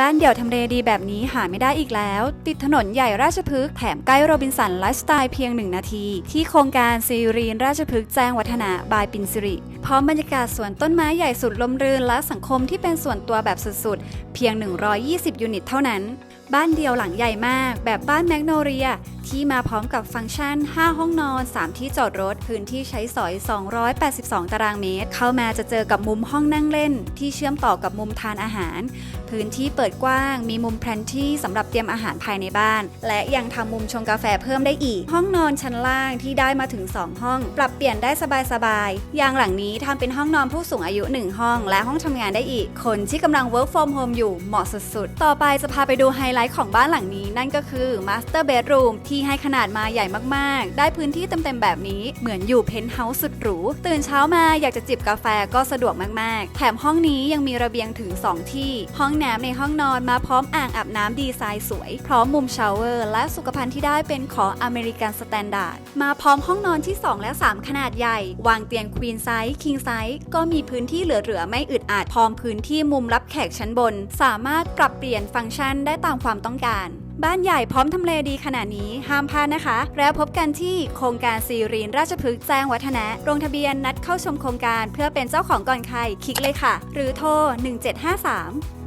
บ้านเดี่ยวทำเลดีแบบนี้หาไม่ได้อีกแล้ว ติดถนนใหญ่ราชพฤกษ์แถมใกล้โรบินสันไลฟ์สไตล์เพียงหนึ่งนาที ที่โครงการซีรีนราชพฤกษ์แจ้งวัฒนะบายปินสิริพร้อมบรรยากาศสวนต้นไม้ใหญ่สุดลมรื่นและสังคมที่เป็นส่วนตัวแบบสุดๆ เพียง 120 ยูนิตเท่านั้น บ้านเดียวหลังใหญ่มาก แบบบ้านแมกโนเรีย ที่มาพร้อมกับฟังก์ชัน 5 ห้องนอน 3 ที่จอดรถ พื้นที่ใช้สอย 282 ตารางเมตร เข้ามาจะเจอกับมุมห้องนั่งเล่น ที่เชื่อมต่อกับมุมทานอาหาร พื้นที่เปิดกว้าง มีมุมแพลนที่สำหรับเตรียมอาหารภายในบ้าน และยังทำมุมชงกาแฟเพิ่มได้อีก ห้องนอนชั้นล่างที่ได้มาถึง 2 ห้อง ปรับเปลี่ยนได้สบายๆอย่างหลังนี้ทำเป็นห้องนอนผู้สูงอายุ 1 ห้อง และห้องทำงานได้อีก คนที่กำลัง work from home อยู่เหมาะสุดๆ ต่อไปจะพาไปดูไฮไลท์ของบ้านหลังนี้นั่นก็คือ master bedroom ที่ให้ขนาดมาใหญ่มากๆ ได้พื้นที่เต็มๆแบบนี้เหมือนอยู่เพนท์เฮาส์สุดหรู ตื่นเช้ามาอยากจะจิบกาแฟก็สะดวกมากๆ แถมห้องนี้ยังมีระเบียงถึง 2 ที่ ห้องน้ำในห้องนอนมาพร้อมอ่างอาบน้ำดีไซน์สวย พร้อมมุมชาวเวอร์ และสุขภัณฑ์ที่ได้เป็นของอเมริกันสแตนดาร์ดมาพร้อมห้องนอนที่ 2 และ 3 ขนาดใหญ่ วางเตียงควีนไซส์คิงไซส์ก็มีพื้นที่เหลือๆไม่อึดอัดพร้อมพื้นที่มุมรับแขกชั้นบน สามารถปรับเปลี่ยนฟังก์ชันได้ตามความต้องการ บ้านใหญ่พร้อมทำเลดีขนาดนี้ห้ามพลาดนะคะ แล้วพบกันที่โครงการซีรีนราชพฤกษ์แจ้งวัฒนะลงทะเบียนนัดเข้าชมโครงการเพื่อเป็นเจ้าของก่อนใครคลิกเลยค่ะ หรือโทร 1753